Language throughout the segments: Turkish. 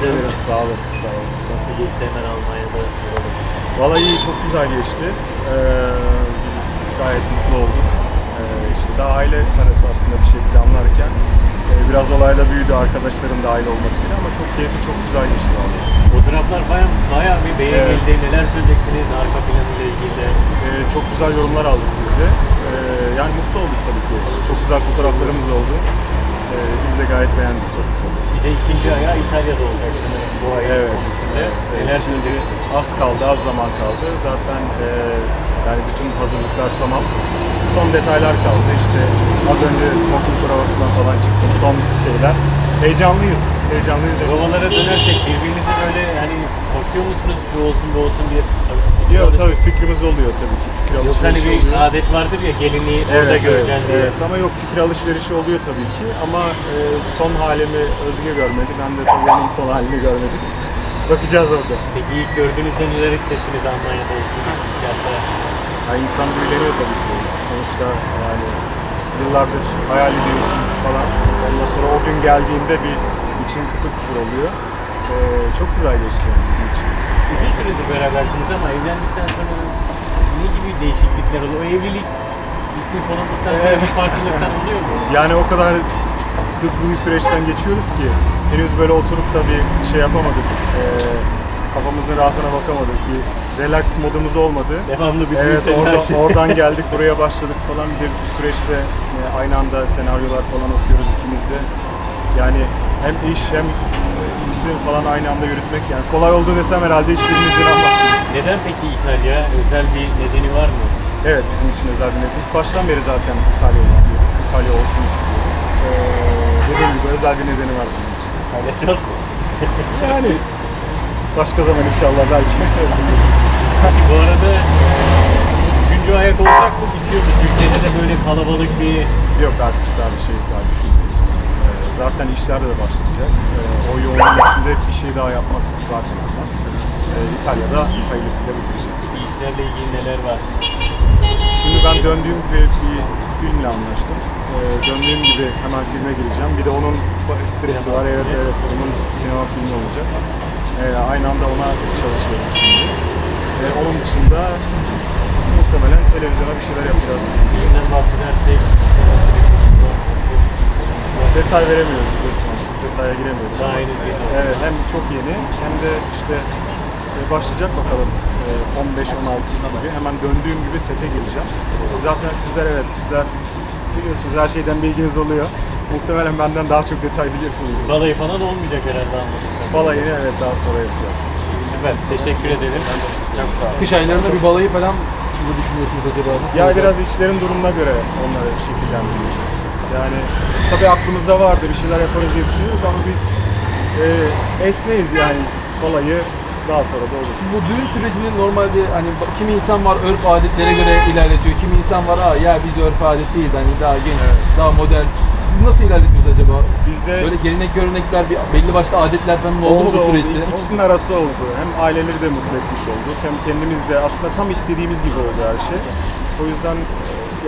Teşekkür ederim. Sağ olun. Sağ olun. Nasıl geçti hemen Almanya'da? Vallahi iyi, çok güzel geçti. Ee, biz gayet mutlu olduk. Ee, işte daha aile arası aslında bir şey planlarken e, biraz olayla büyüdü arkadaşların dahil olmasıyla ama çok keyifli, çok güzel geçti vallahi. Fotoğraflar bayağı, bayağı bir beğenildi. Evet. Neler söyleyeceksiniz arka planıyla ilgili de? Ee, çok güzel yorumlar aldık biz de. Ee, yani mutlu olduk tabii ki. Çok güzel fotoğraflarımız oldu. Ee, biz de gayet beğendik çok güzel. Bir de ikinci ayağı İtalya'da olacak sanırım bu ayın Evet. 13'ünde. Evet, şimdi az kaldı, az zaman kaldı. Zaten e, yani bütün hazırlıklar tamam. Son detaylar kaldı. İşte az önce smoking provasından falan çıktım. Son şeyler. Heyecanlıyız. Heyecanlıyız. Provalara dönersek birbirinizi böyle yani korkuyor musunuz şu olsun bu olsun diye? Yok tabii fikrimiz oluyor tabii ki. Fikir Yok hani bir oluyor. adet vardır ya orada Evet, evet, göreceğiz diye. evet ama yok fikir alışverişi oluyor tabii ki ama e, son halimi Özge görmedi, ben de tabii onun son halini görmedim. Bakacağız orada. Peki ilk gördüğünüzde neler hissettiniz Almanya'da olsun? Ya insan büyüleniyor tabii ki. Sonuçta yani yıllardır hayal ediyorsun falan. Ondan sonra o gün geldiğinde bir için kıpır kıpır oluyor. Ee, çok güzel geçti yani bizim için. uzun süredir berabersiniz ama evlendikten sonra ne gibi değişiklikler oluyor? O evlilik ismi konuldıktan sonra bir farklılıklar oluyor mu? Yani o kadar hızlı bir süreçten geçiyoruz ki henüz böyle oturup da bir şey yapamadık. Ee, kafamızın rahatına bakamadık. Bir relax modumuz olmadı. Devamlı bir Evet orada, şey. oradan geldik buraya başladık falan bir, süreçte e, aynı anda senaryolar falan okuyoruz ikimiz de. Yani hem iş hem e, ikisini falan aynı anda yürütmek yani kolay oldu desem herhalde hiçbiriniz inanmazsınız. Neden peki İtalya? Özel bir nedeni var mı? Evet bizim için özel bir Biz baştan beri zaten İtalya istiyorduk. İtalya olsun istiyorduk. Ee, dediğim gibi özel bir nedeni var bizim için. Paylaşacağız mı? Yani başka zaman inşallah belki. Bu arada üçüncü ayak olacak mı? Bitiyor mu? Türkiye'de de böyle kalabalık bir Yok artık daha bir şey daha düşünmüyoruz. Ee, zaten işler de başlayacak. Ee, o yoğunluğun içinde bir şey daha yapmak zaten olmaz. Ee, İtalya'da hayırlısıyla bitireceğiz. işlerle ilgili neler var? Şimdi ben döndüğüm gibi bir filmle anlaştım. Ee, döndüğüm gibi hemen filme gireceğim. Bir de onun stresi var. Evet evet onun sinema filmi olacak. Ee, aynı anda ona çalışıyorum şimdi. Ee, onun dışında muhtemelen televizyona bir şeyler yapacağız. Filmden bahsedersek nasıl bir Detay veremiyoruz biliyorsun. Çok detaya giremiyoruz. Daha bir Evet hem çok yeni hem de işte e, başlayacak bakalım e, 15-16 gibi. Hemen döndüğüm gibi sete gireceğim. Zaten sizler evet sizler biliyorsunuz her şeyden bilginiz oluyor. Muhtemelen benden daha çok detay biliyorsunuz. Balayı falan olmayacak herhalde anladım. Balayını evet daha sonra yapacağız. Süper. Teşekkür ederim. Çok sağ olun. Kış aylarında bir balayı falan mı düşünüyorsunuz acaba? Ya biraz işlerin durumuna göre onları şekillendiriyoruz. Yani tabii aklımızda vardı bir şeyler yaparız diye düşünüyoruz ama biz e, esneyiz yani balayı daha sonra da olur. Siz bu düğün sürecini normalde hani kimi insan var örf adetlere göre ilerletiyor, kimi insan var Aa, ya biz örf adet değil hani daha genç, daha modern. Siz nasıl ilerlediniz acaba? Bizde Böyle gelenek görenekler, bir belli başlı adetler falan oldu, mu bu oldu. süreçte? İkisinin arası oldu. Hem aileleri de mutlu etmiş olduk hem kendimiz de aslında tam istediğimiz gibi oldu her şey. O yüzden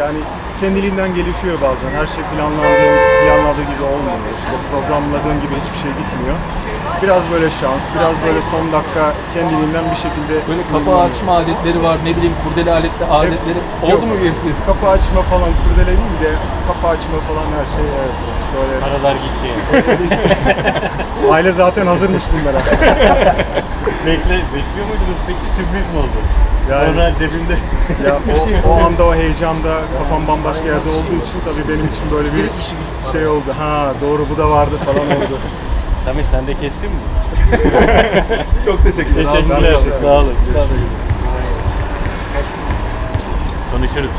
yani kendiliğinden gelişiyor bazen. Her şey planlandığı, planladığı gibi olmuyor. İşte programladığın gibi hiçbir şey gitmiyor. Biraz böyle şans, biraz böyle son dakika kendiliğinden bir şekilde Böyle kapı açma adetleri var, ne bileyim kurdele aletli adetleri Hepsi- oldu Yok. mu hepsi? Kapı açma falan kurdele değil de kapı açma falan her şey evet. Böyle Paralar gitti. aile zaten hazırmış bunlara. Bekle, bekliyor muydunuz peki? Sürpriz mi oldu? Yani- Sonra cebimde Ya bir şey o, o anda o heyecanda kafam bambaşka yerde olduğu için tabii benim için böyle bir şey oldu. Ha doğru bu da vardı falan oldu. Samet sen de kestin mi? Çok teşekkür ederim. Teşekkürler. Sağ olun. Görüşmek üzere. Konuşuruz.